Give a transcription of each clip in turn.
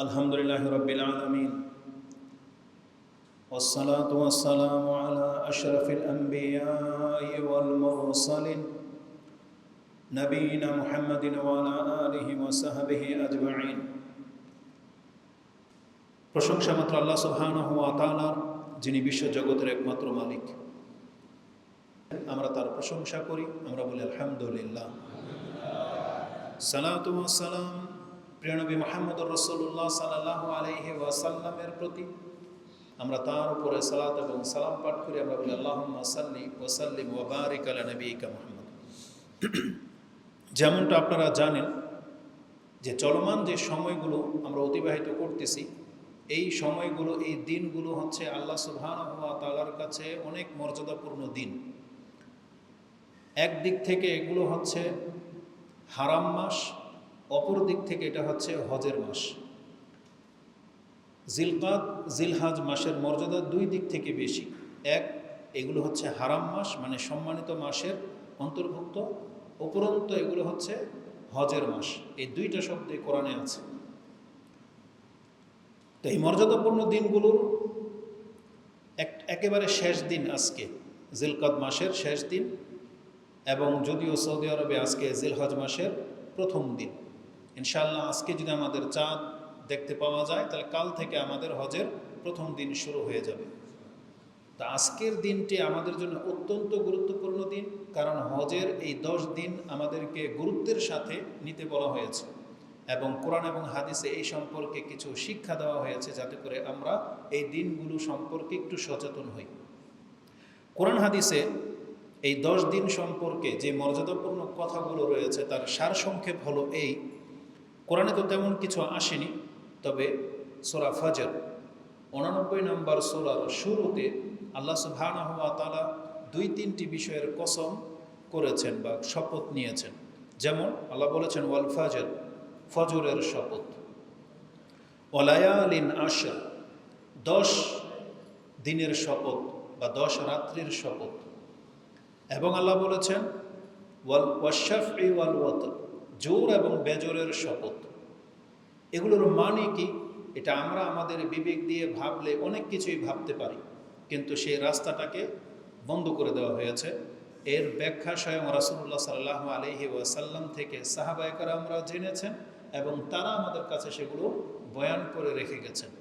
الحمد لله رب العالمين والصلاة والسلام على أشرف الأنبياء والمرسلين نبينا محمد وعلى آله وصحبه أجمعين প্রশংসা মাত্র আল্লাহ সুবহানাহু ওয়া তাআলার যিনি বিশ্ব জগতের একমাত্র মালিক আমরা তার প্রশংসা করি আমরা বলি আলহামদুলিল্লাহ সালাতু ওয়াস সালাম প্রিয় নবী মোহাম্মদ রসুল্লাহ সাল্লাহ আলহি ওয়াসাল্লামের প্রতি আমরা তার উপরে সালাত এবং সালাম পাঠ করি, আমরা বলি আল্লাহ সাল্লি ওসাল্লিম ওবারিক আলা নবীকা মোহাম্মদ। যেমনটা আপনারা জানেন যে চলমান যে সময়গুলো আমরা অতিবাহিত করতেছি, এই সময়গুলো, এই দিনগুলো হচ্ছে আল্লাহ সুবহান তালার কাছে অনেক মর্যাদাপূর্ণ দিন। একদিক থেকে এগুলো হচ্ছে হারাম মাস অপর দিক থেকে এটা হচ্ছে হজের মাস। জিলকাত জিলহাজ মাসের মর্যাদা দুই দিক থেকে বেশি। এক, এগুলো হচ্ছে হারাম মাস মানে সম্মানিত মাসের অন্তর্ভুক্ত। উপরন্ত এগুলো হচ্ছে হজের মাস। এই দুইটা শব্দে কোরআনে আছে। তো এই মর্যাদাপূর্ণ দিনগুলোর এক, একেবারে শেষ দিন আজকে জিলকাত মাসের শেষ দিন এবং যদিও সৌদি আরবে আজকে জিলহজ মাসের প্রথম দিন। ইনশাল্লাহ আজকে যদি আমাদের চাঁদ দেখতে পাওয়া যায়, তাহলে কাল থেকে আমাদের হজের প্রথম দিন শুরু হয়ে যাবে। তা আজকের দিনটি আমাদের জন্য অত্যন্ত গুরুত্বপূর্ণ দিন, কারণ হজের এই দশ দিন আমাদেরকে গুরুত্বের সাথে নিতে বলা হয়েছে এবং কোরআন এবং হাদিসে এই সম্পর্কে কিছু শিক্ষা দেওয়া হয়েছে যাতে করে আমরা এই দিনগুলো সম্পর্কে একটু সচেতন হই। কোরআন হাদিসে এই দশ দিন সম্পর্কে যে মর্যাদাপূর্ণ কথাগুলো রয়েছে, তার সারসংক্ষেপ হলো এই কোরআনে তো তেমন কিছু আসেনি, তবে সোরা ফাজর উনানব্বই নম্বর সোরার শুরুতে আল্লাহ তালা দুই তিনটি বিষয়ের কসম করেছেন বা শপথ নিয়েছেন। যেমন আল্লাহ বলেছেন, ওয়াল ফাজর, ফজরের শপথ। ওলায়ালিন আশা দশ দিনের শপথ বা দশ রাত্রির শপথ। এবং আল্লাহ বলেছেন, ওয়াল ওয়াশাফ ওয়াল ওয়াতর। জোর এবং বেজোরের শপথ। এগুলোর মানে কি? এটা আমরা আমাদের বিবেক দিয়ে ভাবলে অনেক কিছুই ভাবতে পারি। কিন্তু সেই রাস্তাটাকে বন্ধ করে দেওয়া হয়েছে। এর ব্যাখ্যা স্বয়ং রাসুল্লাহ সাল্লাহ আলহি ওয়াসাল্লাম থেকে সাহাবায়করা আমরা জেনেছেন এবং তারা আমাদের কাছে সেগুলো বয়ান করে রেখে গেছেন।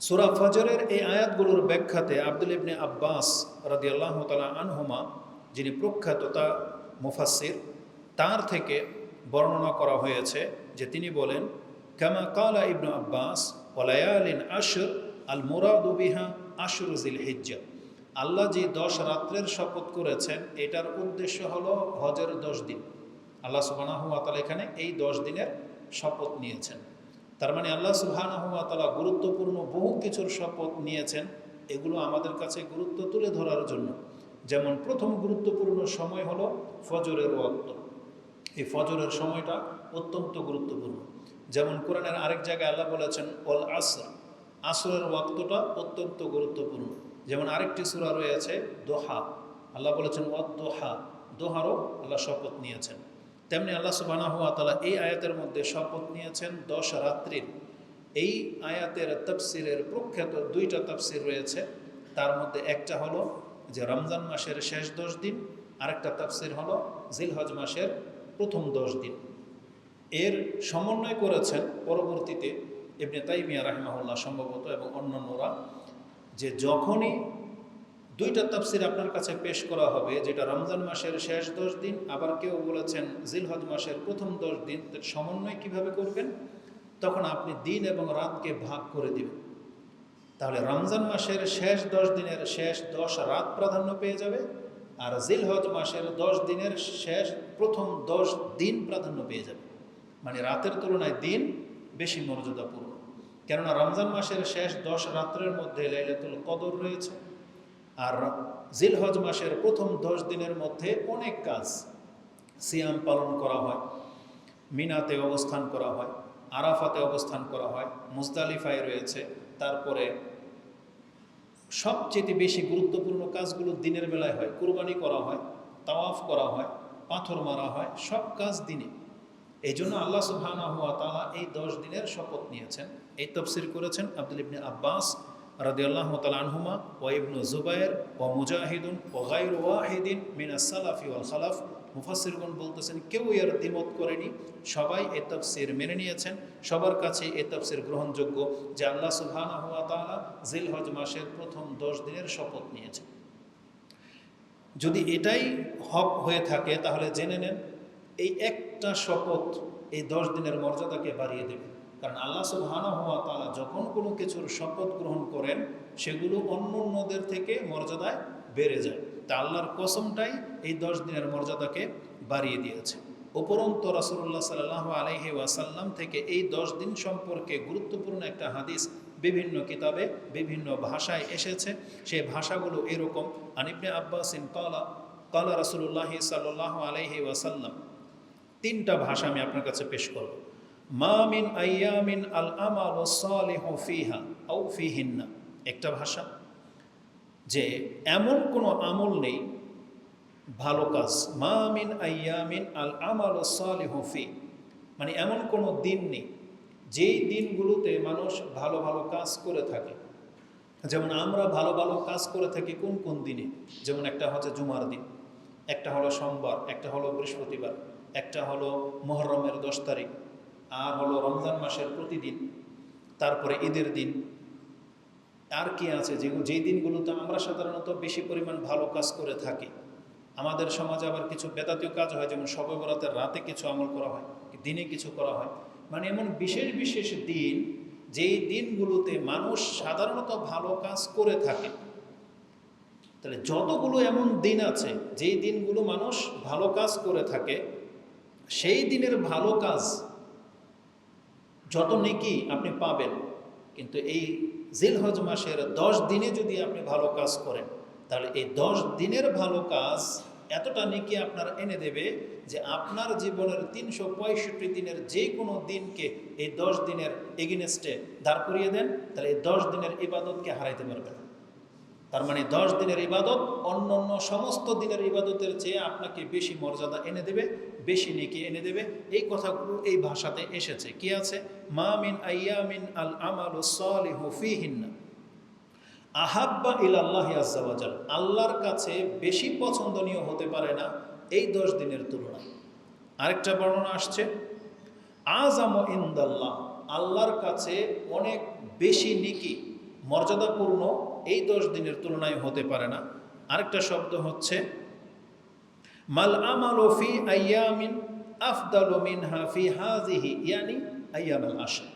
সুরা ফজরের এই আয়াতগুলোর ব্যাখ্যাতে আব্দুল ইবনে আব্বাস রাদিয়াল্লাহ তালা আনহুমা, যিনি প্রখ্যাত তা মুফাসির তার থেকে বর্ণনা করা হয়েছে যে তিনি বলেন, কামা কালা ইবনু আব্বাস ওলায়ালিন আশর, আল মুরাদুবিহা আশরুজিল হিজ্জা আল্লাহ যে দশ রাত্রের শপথ করেছেন, এটার উদ্দেশ্য হলো হজের দশ দিন। আল্লাহ সুবানাহু আতালা এখানে এই দশ দিনের শপথ নিয়েছেন। তার মানে আল্লাহ সুবাহানাহু আতালা গুরুত্বপূর্ণ বহু কিছুর শপথ নিয়েছেন, এগুলো আমাদের কাছে গুরুত্ব তুলে ধরার জন্য। যেমন প্রথম গুরুত্বপূর্ণ সময় হলো ফজরের ওয়াক্ত। এই ফজরের সময়টা অত্যন্ত গুরুত্বপূর্ণ। যেমন কোরআনের আরেক জায়গায় আল্লাহ বলেছেন অল আসর। আসরের ওয়াক্তটা অত্যন্ত গুরুত্বপূর্ণ। যেমন আরেকটি সুরা রয়েছে, দোহা। আল্লাহ বলেছেন অদ দোহা দোহারও আল্লাহ শপথ নিয়েছেন। তেমনি আল্লাহ সুবাহ তালা এই আয়াতের মধ্যে শপথ নিয়েছেন, দশ রাত্রির। এই আয়াতের তফসিরের প্রখ্যাত দুইটা তফসির রয়েছে। তার মধ্যে একটা হলো যে রমজান মাসের শেষ দশ দিন, আরেকটা তাফসির হলো জিলহজ মাসের প্রথম দশ দিন। এর সমন্বয় করেছেন পরবর্তীতে এমনি তাইমিয়া রাহিমাহুল্লাহ সম্ভবত এবং অন্যান্যরা যে যখনই দুইটা তাফসির আপনার কাছে পেশ করা হবে, যেটা রমজান মাসের শেষ দশ দিন, আবার কেউ বলেছেন জিলহজ মাসের প্রথম দশ দিন, তার সমন্বয় কীভাবে করবেন? তখন আপনি দিন এবং রাতকে ভাগ করে দিবেন। তাহলে রমজান মাসের শেষ দশ দিনের শেষ দশ রাত প্রাধান্য পেয়ে যাবে আর জিলহজ মাসের দশ দিনের শেষ প্রথম দশ দিন প্রাধান্য পেয়ে যাবে। মানে রাতের তুলনায় দিন বেশি মর্যাদাপূর্ণ কেননা রমজান মাসের শেষ দশ রাত্রের মধ্যে লাইলাতুল কদর রয়েছে। আর জিলহজ মাসের প্রথম দশ দিনের মধ্যে অনেক কাজ সিয়াম পালন করা হয়। মিনাতে অবস্থান করা হয়, আরাফাতে অবস্থান করা হয়, মুজদালিফায় রয়েছে। তারপরে সবচেয়ে বেশি গুরুত্বপূর্ণ কাজগুলো দিনের বেলায় হয়। কুরবানি করা হয়, তাওয়াফ করা হয়, পাথর মারা হয়, সব কাজ দিনে। এই জন্য আল্লাহ সুবহানা হুয়া তালা এই দশ দিনের শপথ নিয়েছেন। এই তফসির করেছেন আব্দুল ইবনে আব্বাস রাদিয়াল্লাহু তাআলা আনহুমা ওয়া ইবনু জুবায়ের ওয়া মুজাহিদুন ওয়া গায়রু ওয়াহিদিন মিনাস সালাফি ওয়াল খালাফ। মুফাসসিরগণ বলতেছেন, কেউ এর দ্বিমত করেনি। সবাই এ তফসির মেনে নিয়েছেন। সবার কাছে এ তফসির গ্রহণযোগ্য যে আল্লাহ সুবহানাহু ওয়া তাআলা জিলহজ মাসের প্রথম দশ দিনের শপথ নিয়েছেন। যদি এটাই হক হয়ে থাকে, তাহলে জেনে নেন, এই একটা শপথ এই দশ দিনের মর্যাদাকে বাড়িয়ে দেবে। কারণ আল্লাহ সুবহানাহু ওয়া তাআলা যখন কোনো কিছুর শপথ গ্রহণ করেন, সেগুলো অন্য অন্যদের থেকে মর্যাদায় বেড়ে যায়। তা আল্লাহর কসমটাই এই দশ দিনের মর্যাদাকে বাড়িয়ে দিয়েছে। উপরন্ত রাসূলুল্লাহ সাল্লাল্লাহু আলাইহি ওয়াসাল্লাম থেকে এই দশ দিন সম্পর্কে গুরুত্বপূর্ণ একটা হাদিস বিভিন্ন কিতাবে, বিভিন্ন ভাষায় এসেছে। সেই ভাষাগুলো এরকম। আনিবনে আব্বাসিন কালা কালা রাসূলুল্লাহি সাল্লাল্লাহু আলাইহি ওয়াসাল্লাম। তিনটা ভাষা আমি আপনার কাছে পেশ করব। মামিন আইয়ামিন আল আমাল ফিহা ফিহিন্না। একটা ভাষা। যে এমন কোনো আমল নেই, ভালো কাজ। মা মিন আইয়ামিন আল আমাল সালিহু ফি। মানে এমন কোনো দিন নেই, যেই দিনগুলোতে মানুষ ভালো ভালো কাজ করে থাকে। যেমন আমরা ভালো ভালো কাজ করে থাকি কোন কোন দিনে? যেমন একটা হচ্ছে জুমার দিন, একটা হলো সোমবার, একটা হলো বৃহস্পতিবার, একটা হলো মহরমের দশ তারিখ, আর হলো রমজান মাসের প্রতিদিন, তারপরে ঈদের দিন আর কি আছে? যেগুলো যেই দিনগুলোতে আমরা সাধারণত বেশি পরিমাণ ভালো কাজ করে থাকি, আমাদের সমাজে আবার কিছু বেদাতীয় কাজ হয়, যেমন সবে রাতে কিছু আমল করা হয়, দিনে কিছু করা হয়। মানে এমন বিশেষ বিশেষ দিন, যেই দিনগুলোতে মানুষ সাধারণত ভালো কাজ করে থাকে। তাহলে যতগুলো এমন দিন আছে, যেই দিনগুলো মানুষ ভালো কাজ করে থাকে, সেই দিনের ভালো কাজ যত নেকি আপনি পাবেন, কিন্তু এই জিলহজ মাসের দশ দিনে যদি আপনি ভালো কাজ করেন, তাহলে এই দশ দিনের ভালো কাজ এতটা নেকি আপনার এনে দেবে যে আপনার জীবনের তিনশো পঁয়ষট্টি দিনের যে কোনো দিনকে এই দশ দিনের এগেনেস্টে দাঁড় করিয়ে দেন, তাহলে এই দশ দিনের ইবাদতকে হারাইতে পারবেন তার মানে দশ দিনের ইবাদত অন্য অন্য সমস্ত দিনের ইবাদতের চেয়ে আপনাকে বেশি মর্যাদা এনে দেবে, বেশি নেকি এনে দেবে। এই কথাগুলো এই ভাষাতে এসেছে। কি আছে? মা মিন আইয়ামিন আল আমাল সালিহু ফিহিন্না আহাব্বা ইলাল্লাহ আজ্জাওয়াজাল আল্লাহর কাছে বেশি পছন্দনীয় হতে পারে না এই দশ দিনের তুলনায়। আরেকটা বর্ণনা আসছে আজাম ইন্দাল্লাহ। আল্লাহর কাছে অনেক বেশি নিকি, মর্যাদাপূর্ণ এই দশ দিনের তুলনায় হতে পারে না। আরেকটা শব্দ হচ্ছে, মাল আমাল ফি আইয়ামিন আফদালু মিনহা ফি হাজিহি ইয়ানি আইয়াম আল আশা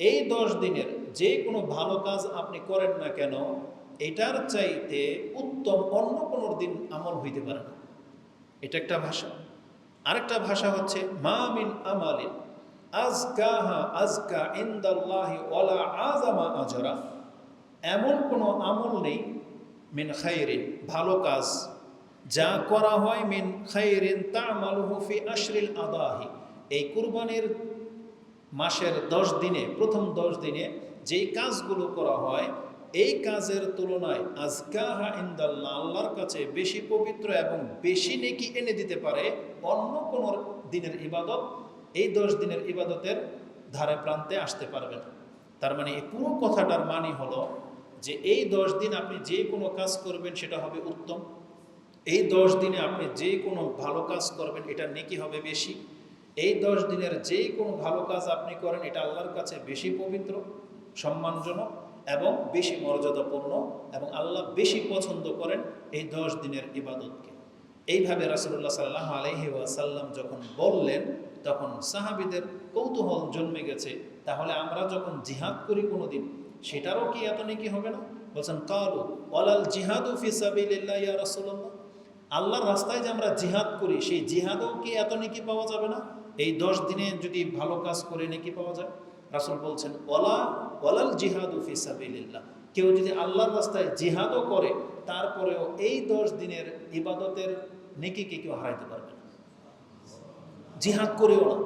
এই দশ দিনের যে কোনো ভালো কাজ আপনি করেন না কেন, এটার চাইতে উত্তম অন্য কোনো দিন আমল হইতে পারে না। এটা একটা ভাষা। আরেকটা ভাষা হচ্ছে, মা মিন আমালিন, আজকাহা আজকা ইন্দাল্লাহি ওয়ালা আজামা আজরা। এমন কোনো আমল নেই, মিন খাইরিন, ভালো কাজ। যা করা হয় মিন খাইরিন তামালুহু ফি আশরিল আদাহি। এই কুরবানির মাসের দশ দিনে, প্রথম দশ দিনে যেই কাজগুলো করা হয়, এই কাজের তুলনায় আজকাহা ইন্দাল্লাহ, আল্লাহর কাছে বেশি পবিত্র এবং বেশি নেকি এনে দিতে পারে অন্য কোনো দিনের ইবাদত, এই দশ দিনের ইবাদতের ধারে প্রান্তে আসতে পারবে না। তার মানে এই পুরো কথাটার মানে হলো যে এই দশ দিন আপনি যে কোনো কাজ করবেন, সেটা হবে উত্তম। এই দশ দিনে আপনি যে কোনো ভালো কাজ করবেন, এটা নেকি হবে বেশি। এই দশ দিনের যে কোনো ভালো কাজ আপনি করেন, এটা আল্লাহর কাছে বেশি পবিত্র, সম্মানজনক এবং বেশি মর্যাদাপূর্ণ এবং আল্লাহ বেশি পছন্দ করেন এই দশ দিনের ইবাদতকে। এইভাবে রাসুল্লাহ সাল্লাহ আলহি ওয়াসাল্লাম যখন বললেন, তখন সাহাবিদের কৌতূহল জন্মে গেছে। তাহলে আমরা যখন জিহাদ করি কোনো দিন সেটারও কি এত নাকি হবে না? বলছেন, কালু অলাল জিহাদু ফিসাবিল্লাহ ইয়া আল্লাহর রাস্তায় যে আমরা জিহাদ করি, সেই জিহাদও কি এত নাকি পাওয়া যাবে না? এই দশ দিনে যদি ভালো কাজ করে নাকি পাওয়া যায়? রাসুল বলছেন ওলা ওলাল জিহাদু ফিসাবিল্লাহ কেউ যদি আল্লাহর রাস্তায় জিহাদও করে, তারপরেও এই দশ দিনের ইবাদতের নেকিকে কেউ হারাইতে পারবে না। জিহাদ করেও না।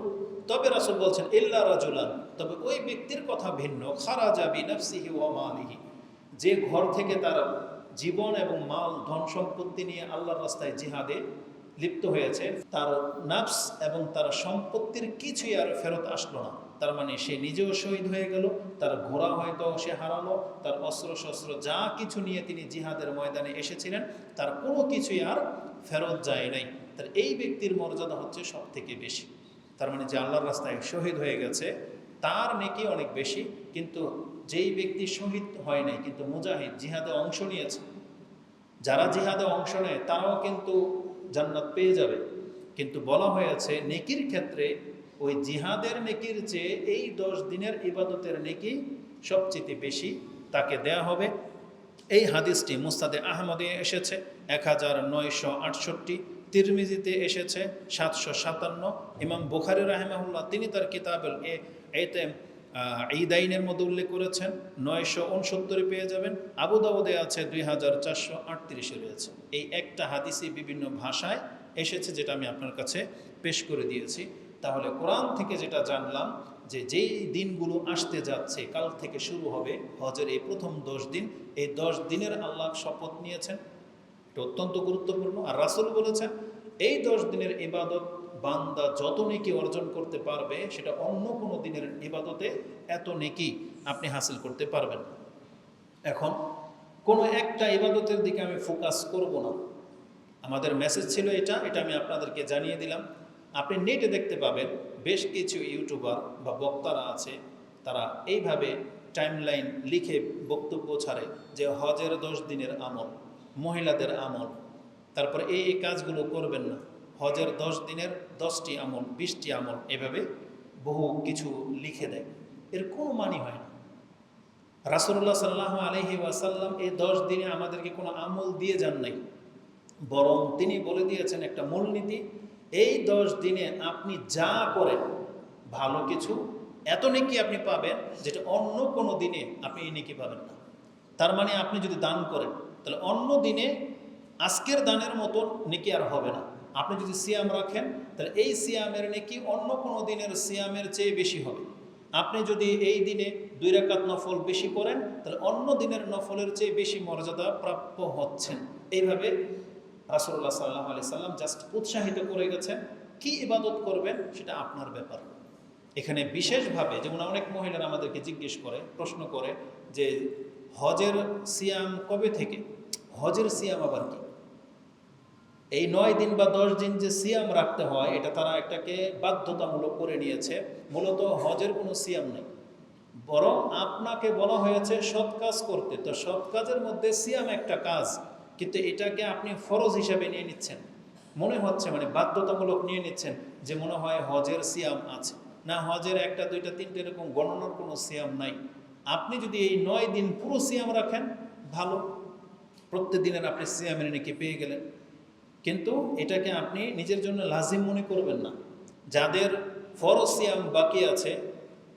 তবে রাসুল বলছেন, ইল্লা রাজুলান। তবে ওই ব্যক্তির কথা ভিন্ন। খারা যাবি নফসিহি ও মালিহি। যে ঘর থেকে তার জীবন এবং মাল, ধন সম্পত্তি নিয়ে আল্লাহর রাস্তায় জিহাদে লিপ্ত হয়েছে, তার নাফস এবং তার সম্পত্তির কিছুই আর ফেরত আসলো না। তার মানে সে নিজেও শহীদ হয়ে গেল, তার ঘোড়া হয়তো সে হারালো, তার অস্ত্র শস্ত্র যা কিছু নিয়ে তিনি জিহাদের ময়দানে এসেছিলেন, তার কোনো কিছুই আর ফেরত যায় নাই। তার এই ব্যক্তির মর্যাদা হচ্ছে সব থেকে বেশি। তার মানে যে আল্লাহর রাস্তায় শহীদ হয়ে গেছে, তার নেকি অনেক বেশি, কিন্তু যেই ব্যক্তি শহীদ হয় নাই, কিন্তু মুজাহিদ জিহাদে অংশ নিয়েছে, যারা জিহাদে অংশ নেয়, তারাও কিন্তু জান্নাত পেয়ে যাবে। কিন্তু বলা হয়েছে, নেকির ক্ষেত্রে ওই জিহাদের নেকির চেয়ে এই দশ দিনের ইবাদতের নেকি সবচেয়ে বেশি তাকে দেয়া হবে। এই হাদিসটি মুস্তাদে আহমদে এসেছে, এক হাজার নয়শো আটষট্টি। তিরমিজিতে এসেছে সাতশো সাতান্ন। ইমাম বুখারি রাহেমাহুল্লাহ, তিনি তার কিতাবের এ এতে এই দাইনের মধ্যে উল্লেখ করেছেন, নয়শো উনসত্তরে পেয়ে যাবেন। আবু দাউদে আছে দুই হাজার চারশো আটত্রিশে রয়েছে। এই একটা হাদিসই বিভিন্ন ভাষায় এসেছে যেটা আমি আপনার কাছে পেশ করে দিয়েছি। তাহলে কোরআন থেকে যেটা জানলাম, যে যেই দিনগুলো আসতে যাচ্ছে, কাল থেকে শুরু হবে হজের এই প্রথম দশ দিন, এই দশ দিনের আল্লাহ শপথ নিয়েছেন। এটা অত্যন্ত গুরুত্বপূর্ণ। আর রাসুল বলেছেন, এই দশ দিনের ইবাদত বান্দা যত নেকি অর্জন করতে পারবে, সেটা অন্য কোনো দিনের ইবাদতে এত নেকি আপনি হাসিল করতে পারবেন এখন কোনো একটা ইবাদতের দিকে আমি ফোকাস করব না। আমাদের মেসেজ ছিল এটা এটা আমি আপনাদেরকে জানিয়ে দিলাম। আপনি নেটে দেখতে পাবেন, বেশ কিছু ইউটিউবার বা বক্তারা আছে, তারা এইভাবে টাইমলাইন লিখে বক্তব্য ছাড়ে যে হজের দশ দিনের আমল। মহিলাদের আমল। তারপরে এই এই কাজগুলো করবেন না। হজের দশ দিনের দশটি আমল, বিশটি আমল এভাবে বহু কিছু লিখে দেয়। এর কোনো মানি হয় না। রাসুল্লাহ সাল্লাহ আলহি ওয়াসাল্লাম এই দশ দিনে আমাদেরকে কোনো আমল দিয়ে যান নাই। বরং তিনি বলে দিয়েছেন একটা মূলনীতি, এই দশ দিনে আপনি যা করেন, ভালো কিছু এত নেকি আপনি পাবেন যেটা অন্য কোনো দিনে আপনি এই নেকি পাবেন না। তার মানে আপনি যদি দান করেন তাহলে অন্য দিনে আজকের দানের মতো নেকি আর হবে না। আপনি যদি সিয়াম রাখেন, তাহলে এই সিয়ামের নেকি অন্য কোনো দিনের সিয়ামের চেয়ে বেশি হবে। আপনি যদি এই দিনে দুই রাকাত নফল বেশি করেন, তাহলে অন্য দিনের নফলের চেয়ে বেশি মর্যাদা প্রাপ্য হচ্ছেন। এইভাবে রাসুল্লাহ সাল্লাহ আলি সাল্লাম জাস্ট উৎসাহিত করে গেছেন। কি ইবাদত করবেন সেটা আপনার ব্যাপার। এখানে বিশেষভাবে যেমন অনেক মহিলারা আমাদেরকে জিজ্ঞেস করে, প্রশ্ন করে যে হজের সিয়াম কবে থেকে? হজের সিয়াম আবার কি? এই নয় দিন বা দশ দিন যে সিয়াম রাখতে হয়, এটা তারা একটাকে বাধ্যতামূলক করে নিয়েছে। মূলত হজের কোনো সিয়াম নেই। বরং আপনাকে বলা হয়েছে সৎ কাজ করতে। তো সৎ কাজের মধ্যে সিয়াম একটা কাজ, কিন্তু এটাকে আপনি ফরজ হিসাবে নিয়ে নিচ্ছেন। মনে হচ্ছে মানে বাধ্যতামূলক নিয়ে নিচ্ছেন যে মনে হয় হজের সিয়াম আছে। না, হজের একটা, দুইটা, তিনটে এরকম গণনার কোনো সিয়াম নাই। আপনি যদি এই নয় দিন পুরো সিয়াম রাখেন, ভালো। প্রত্যেক দিনের আপনি সিয়ামের নাকি পেয়ে গেলেন। কিন্তু এটাকে আপনি নিজের জন্য লাজিম মনে করবেন না। যাদের ফরজ সিয়াম বাকি আছে,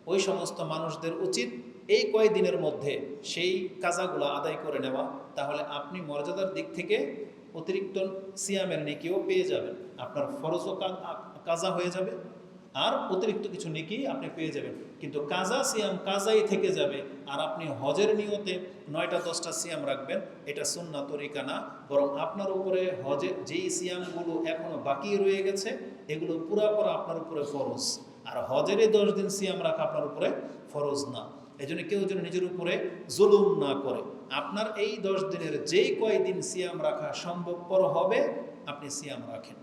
ওই সমস্ত মানুষদের উচিত এই কয়েকদিনের মধ্যে সেই কাজাগুলো আদায় করে নেওয়া। তাহলে আপনি মর্যাদার দিক থেকে অতিরিক্ত সিয়ামের নেকিও পেয়ে যাবেন। আপনার ফরজও কাজা হয়ে যাবে। আর অতিরিক্ত কিছু নেকি আপনি পেয়ে যাবেন। কিন্তু কাজা সিয়াম কাজাই থেকে যাবে। আর আপনি হজের নিয়তে নয়টা, দশটা সিয়াম রাখবেন। এটা সুন্না তরিকা না। বরং আপনার উপরে হজে যেই সিয়ামগুলো এখনও বাকি রয়ে গেছে, এগুলো পুরা আপনার উপরে ফরজ। আর হজের এই দশ দিন সিয়াম রাখা আপনার উপরে ফরজ না। এই জন্য কেউ যেন নিজের উপরে জুলুম না করে। আপনার এই দশ দিনের যেই কয়দিন সিয়াম রাখা সম্ভবপর হবে, আপনি সিয়াম রাখেন।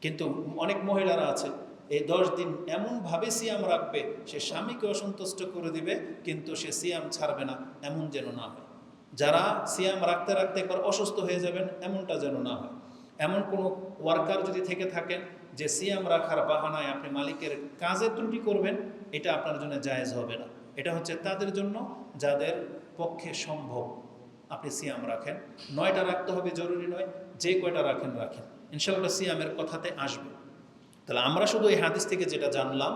কিন্তু অনেক মহিলারা আছে এই দশ দিন এমনভাবে সিয়াম রাখবে, সে স্বামীকে অসন্তুষ্ট করে দিবে, কিন্তু সে সিয়াম ছাড়বে না, এমন যেন না হয়। যারা সিয়াম রাখতে রাখতে একবার অসুস্থ হয়ে যাবেন, এমনটা যেন না হয়। এমন কোনো ওয়ার্কার যদি থেকে থাকেন, যে সিয়াম রাখার বাহানায় আপনি মালিকের কাজে ত্রুটি করবেন, এটা আপনার জন্য জায়েজ হবে না। এটা হচ্ছে তাদের জন্য, যাদের পক্ষে সম্ভব আপনি সিয়াম রাখেন। নয়টা রাখতে হবে, জরুরি নয়, যে কয়টা রাখেন রাখেন। ইনশাল্লাহ সিয়ামের কথাতে আসবে। তাহলে আমরা শুধু এই হাদিস থেকে যেটা জানলাম,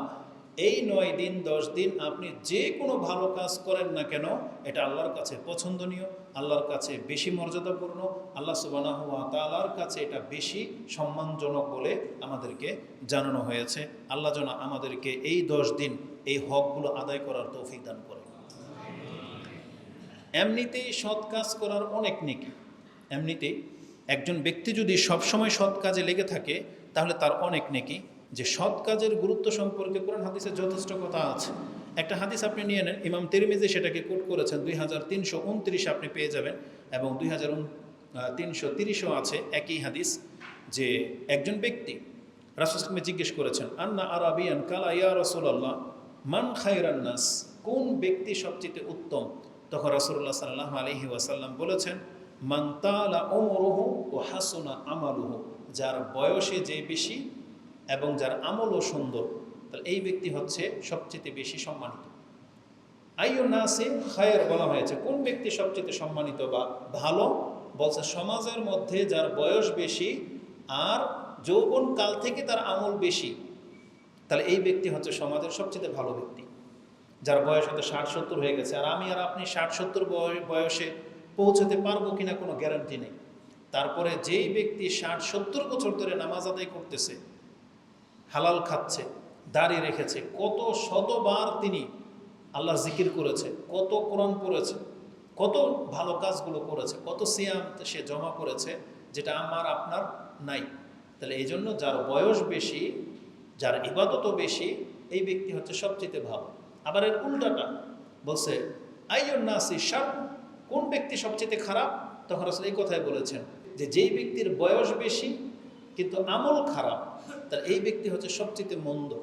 এই নয় দিন, দশ দিন আপনি যে কোনো ভালো কাজ করেন না কেন, এটা আল্লাহর কাছে পছন্দনীয়, আল্লাহর কাছে বেশি মর্যাদাপূর্ণ, আল্লাহ সুবানাহ তালার কাছে এটা বেশি সম্মানজনক বলে আমাদেরকে জানানো হয়েছে। আল্লাহ যেন আমাদেরকে এই দশ দিন এই হকগুলো আদায় করার তৌফিক দান করে এমনিতেই সৎ কাজ করার অনেক নেকি। এমনিতেই একজন ব্যক্তি যদি সবসময় সৎ কাজে লেগে থাকে তাহলে তার অনেক নেকি যে সৎ কাজের গুরুত্ব সম্পর্কে কোরআন হাদিসে যথেষ্ট কথা আছে। একটা হাদিস আপনি নিয়ে নেন, ইমাম তেরমিজি সেটাকে কোট করেছেন, দুই হাজার তিনশো উনত্রিশে আপনি পেয়ে যাবেন এবং দুই হাজার তিনশো তিরিশও আছে একই হাদিস যে একজন ব্যক্তি রাসুলকে জিজ্ঞেস করেছেন, আন্না আরাবিয়ান কালা ইয়া রসুল্লাহ মান খায়রান্নাস কোন ব্যক্তি সবচেয়ে উত্তম? তখন রাসুল্লাহ সাল্লাহ আলহি ওয়াসাল্লাম বলেছেন মান্তালা ওমরহু ও হাসনা আমালুহু। যার বয়সে যে বেশি এবং যার আমলও সুন্দর, তাহলে এই ব্যক্তি হচ্ছে সবচেয়ে বেশি সম্মানিত। আইও নাসে খায়ের বলা হয়েছে, কোন ব্যক্তি সবচেয়ে সম্মানিত বা ভালো? বলছে, সমাজের মধ্যে যার বয়স বেশি আর যৌবন কাল থেকে তার আমল বেশি, তাহলে এই ব্যক্তি হচ্ছে সমাজের সবচেয়ে ভালো ব্যক্তি। যার বয়স হয়তো ষাট সত্তর হয়ে গেছে, আর আমি আর আপনি ষাট সত্তর বয়সে পৌঁছাতে পারব কিনা কোনো গ্যারান্টি নেই। তারপরে যেই ব্যক্তি ষাট, সত্তর বছর ধরে নামাজ আদায় করতেছে, হালাল খাচ্ছে দাঁড়িয়ে রেখেছে, কত শতবার তিনি আল্লাহ জিকির করেছে, কত কোরআন পড়েছে, কত ভালো কাজগুলো করেছে, কত সিয়াম সে জমা করেছে, যেটা আমার, আপনার নাই। তাহলে এই জন্য যার বয়স বেশি, যার ইবাদত বেশি, এই ব্যক্তি হচ্ছে সবচেয়ে ভালো। আবার এর উল্টাটা বলছে, আইয়ন নাসি কোন ব্যক্তি সবচেয়ে খারাপ? তখন আসলে এই কথাই বলেছেন যে যেই ব্যক্তির বয়স বেশি, কিন্তু আমল খারাপ, তার এই ব্যক্তি হচ্ছে সবচেয়ে মন্দ।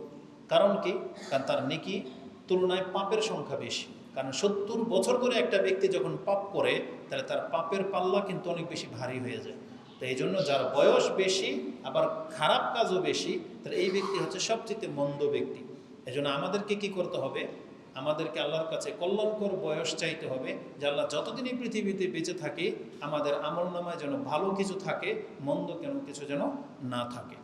কারণ কি? কারণ তার নেকি তুলনায় পাপের সংখ্যা বেশি। কারণ সত্তর বছর করে একটা ব্যক্তি যখন পাপ করে, তাহলে তার পাপের পাল্লা কিন্তু অনেক বেশি ভারী হয়ে যায়। তো এই জন্য যার বয়স বেশি, আবার খারাপ কাজও বেশি তাহলে এই ব্যক্তি হচ্ছে সবচেয়ে মন্দ ব্যক্তি। এই আমাদেরকে কি করতে হবে? আমাদেরকে আল্লাহর কাছে কল্যাণকর বয়স চাইতে হবে, যে আল্লাহ যতদিনই পৃথিবীতে বেঁচে থাকি, আমাদের আমল নামায় যেন ভালো কিছু থাকে, মন্দ কেন কিছু যেন না থাকে।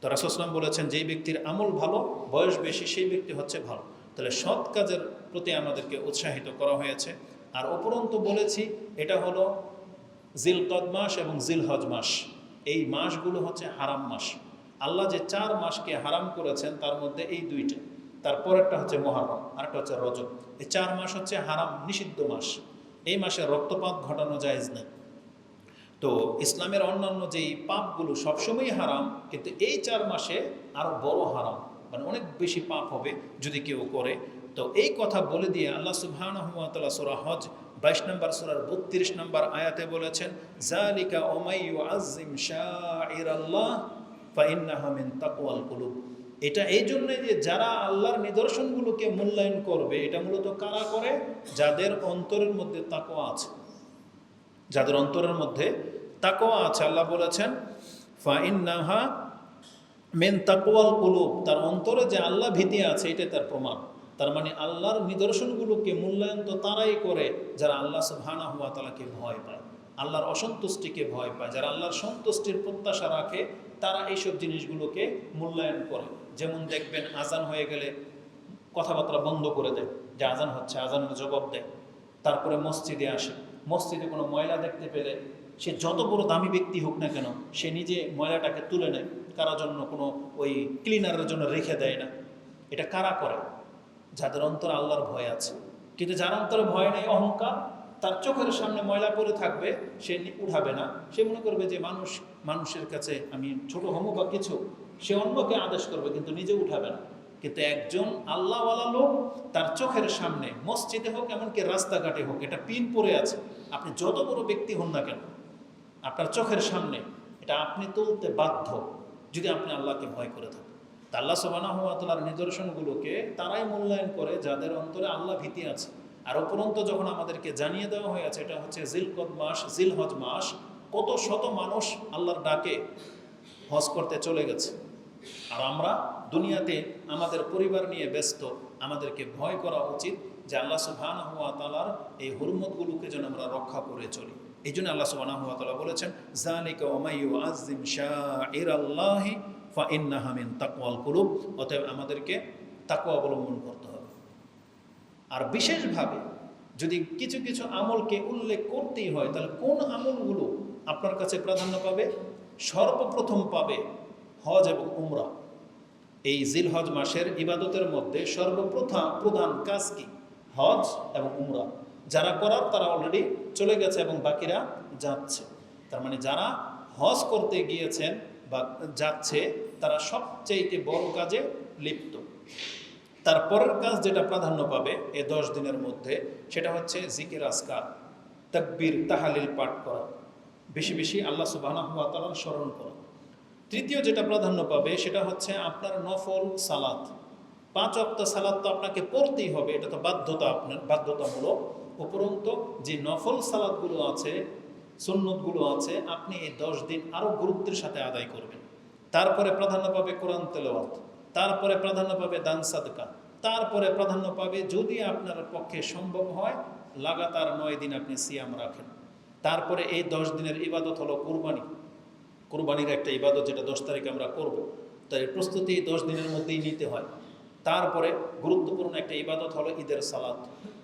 তো রাসুসলাম বলেছেন, যেই ব্যক্তির আমল ভালো, বয়স বেশি, সেই ব্যক্তি হচ্ছে ভালো। তাহলে সৎ কাজের প্রতি আমাদেরকে উৎসাহিত করা হয়েছে। আর উপরন্তু বলেছি, এটা হলো জিলকদ মাস এবং জিলহজ মাস। এই মাসগুলো হচ্ছে হারাম মাস। আল্লাহ যে চার মাসকে হারাম করেছেন, তার মধ্যে এই দুইটা। তারপরেরটা হচ্ছে মহারম আরেকটা হচ্ছে রজব। এই চার মাস হচ্ছে হারাম, নিষিদ্ধ মাস। এই মাসে রক্তপাত ঘটানো জায়েজ নেই তো ইসলামের অন্যান্য যেই পাপগুলো সবসময়ই হারাম, কিন্তু এই চার মাসে আরও বড় হারাম। মানে অনেক বেশি পাপ হবে যদি কেউ করে। তো এই কথা বলে দিয়ে আল্লাহ সুবহানাহুয়াতালা সোরা হজ, বাইশ নম্বর, সোরার বত্রিশ নম্বর আয়াতে বলেছেন জালিকা ওমাইয়ু আজিম শাহ আল্লাহ ফাইন্নাহা মিন তাকওয়াল কুলুব। এটা এই জন্যে যে যারা আল্লাহর নিদর্শনগুলোকে মূল্যায়ন করবে, এটা মূলত কারা করে? যাদের অন্তরের মধ্যে তাকওয়া আছে। যাদের অন্তরের মধ্যে তাকওয়া আছে, আল্লাহ বলেছেন ফাইন্নাহা মেন তাকওয়াল কুলুব। তার অন্তরে যে আল্লাহ ভীতি আছে, এটাই তার প্রমাণ। তার মানে আল্লাহর নিদর্শনগুলোকে মূল্যায়ন তো তারাই করে, যারা আল্লাহ সুবহানা হুয়া তালাকে ভয় পায়। আল্লাহর অসন্তুষ্টিকে ভয় পায়। যারা আল্লাহর সন্তুষ্টির প্রত্যাশা রাখে, তারা এইসব জিনিসগুলোকে মূল্যায়ন করে। যেমন দেখবেন আজান হয়ে গেলে কথাবার্তা বন্ধ করে দেয়, যে আজান হচ্ছে, আজানের জবাব দেয়। তারপরে মসজিদে আসে। মসজিদে কোনো ময়লা দেখতে পেলে সে যত বড় দামি ব্যক্তি হোক না কেন, সে নিজে ময়লাটাকে তুলে নেয়। কারোর জন্য কোনো ওই ক্লিনারের জন্য রেখে দেয় না। এটা কারা করে? যাদের অন্তরে আল্লাহর ভয় আছে। কিন্তু যার অন্তরে ভয় নেই, অহংকার তার চোখের সামনে ময়লা পড়ে থাকবে, সে উঠাবে না। সে মনে করবে যে মানুষ, মানুষের কাছে আমি ছোট হমো বা কিছু, সে অন্যকে আদেশ করবে, কিন্তু নিজে উঠাবে না। কিন্তু একজন আল্লাহওয়ালা লোক তার চোখের সামনে, মসজিদে হোক, এমনকি রাস্তাঘাটে হোক, এটা পিন পড়ে আছে। আপনি যত বড় ব্যক্তি হন না কেন, আপনার চোখের সামনে এটা আপনি তুলতে বাধ্য, যদি আপনি আল্লাহকে ভয় করে থাকেন। আল্লাহ সোবানাহতালার নিদর্শনগুলোকে তারাই মূল্যায়ন করে, যাদের অন্তরে আল্লাহ ভীতি আছে। আর উপরন্ত যখন আমাদেরকে জানিয়ে দেওয়া হয়েছে এটা হচ্ছে জিলকদ মাস, জিলহজ মাস, কত শত মানুষ আল্লাহর ডাকে হজ করতে চলে গেছে। আর আমরা দুনিয়াতে আমাদের পরিবার নিয়ে ব্যস্ত, আমাদেরকে ভয় করা উচিত যে আল্লাহ সুবহান হুয়া তালার এই হুরমতগুলোকে যেন আমরা রক্ষা করে চলি। এই জন্য আল্লাহ সুবহান হুয়া তালা বলেছেন জালিকা ওমাইয়ু আজিম শাহ আল্লাহি ফা ইন্নাহামিন তাকওয়াল কুলুব। অতএব আমাদেরকে তাকওয়া অবলম্বন করতে হবে। আর বিশেষভাবে যদি কিছু কিছু আমলকে উল্লেখ করতেই হয়, তাহলে কোন আমলগুলো আপনার কাছে প্রাধান্য পাবে? সর্বপ্রথম পাবে হজ এবং উমরা। এই জিল হজ মাসের ইবাদতের মধ্যে সর্বপ্রথম প্রধান কাজ কি? হজ এবং উমরা। যারা করার তারা অলরেডি চলে গেছে এবং বাকিরা যাচ্ছে। তার মানে যারা হজ করতে গিয়েছেন বা যাচ্ছে, তারা সবচাইতে বড় কাজে লিপ্ত। তার পরের কাজ যেটা প্রাধান্য পাবে এ দশ দিনের মধ্যে, সেটা হচ্ছে জিকির আসকার তাকবীর, তাহালিল পাঠ করা। বেশি বেশি আল্লাহ সুবাহ স্মরণ করা। তৃতীয় যেটা প্রাধান্য পাবে, সেটা হচ্ছে আপনার নফল সালাত। পাঁচ অক্ত সালাদ তো আপনাকে পড়তেই হবে, এটা তো বাধ্যতা আপনার, বাধ্যতামূলক। উপরন্ত যে নফল সালাদগুলো আছে, সুন্নতগুলো আছে, আপনি এই দশ দিন আরও গুরুত্বের সাথে আদায় করবেন। তারপরে প্রাধান্য পাবে কোরআন তেলাওয়াত। তারপরে প্রাধান্য পাবে দান সাদকা। তারপরে প্রাধান্য পাবে যদি আপনার পক্ষে সম্ভব হয়, লাগাতার নয় দিন আপনি সিয়াম রাখেন। তারপরে এই দশ দিনের ইবাদত হলো কুরবানি। কোরবানির একটা ইবাদত যেটা দশ তারিখে আমরা করব। তাই প্রস্তুতি দশ দিনের মধ্যেই নিতে হয়। তারপরে গুরুত্বপূর্ণ একটা ইবাদত হলো ঈদের সালাত,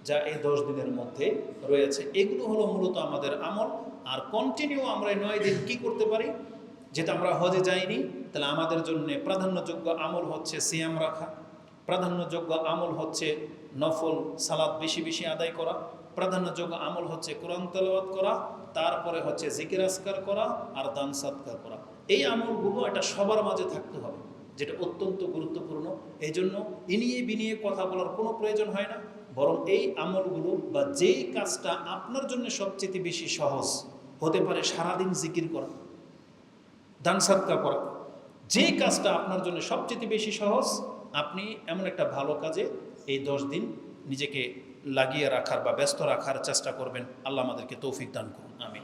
যা এই দশ দিনের মধ্যে রয়েছে। এগুলো হলো মূলত আমাদের আমল। আর কন্টিনিউ আমরা নয় দিন কী করতে পারি? যেটা আমরা হজে যাইনি তাহলে আমাদের জন্য প্রাধান্যযোগ্য আমল হচ্ছে সিয়াম রাখা। প্রাধান্যযোগ্য আমল হচ্ছে নফল সালাদ বেশি বেশি আদায় করা। প্রাধান্যযোগ্য আমল হচ্ছে কোরআন তেলাওয়াত করা, তারপরে হচ্ছে জিকির আসকার করা আর দান সাৎকার করা। এই আমলগুলো এটা সবার মাঝে থাকতে হবে, যেটা অত্যন্ত গুরুত্বপূর্ণ। এই জন্য ইনিয়ে বিনিয়ে কথা বলার কোনো প্রয়োজন হয় না, বরং এই আমলগুলো বা যেই কাজটা আপনার জন্য সবচেয়ে বেশি সহজ, হতে পারে সারাদিন জিকির করা, দান সাৎকা করা। যে কাজটা আপনার জন্য সবচেয়ে বেশি সহজ, আপনি এমন একটা ভালো কাজে এই দশ দিন নিজেকে লাগিয়ে রাখার বা ব্যস্ত রাখার চেষ্টা করবেন। আল্লাহ আমাদেরকে তৌফিক দান করুন আমি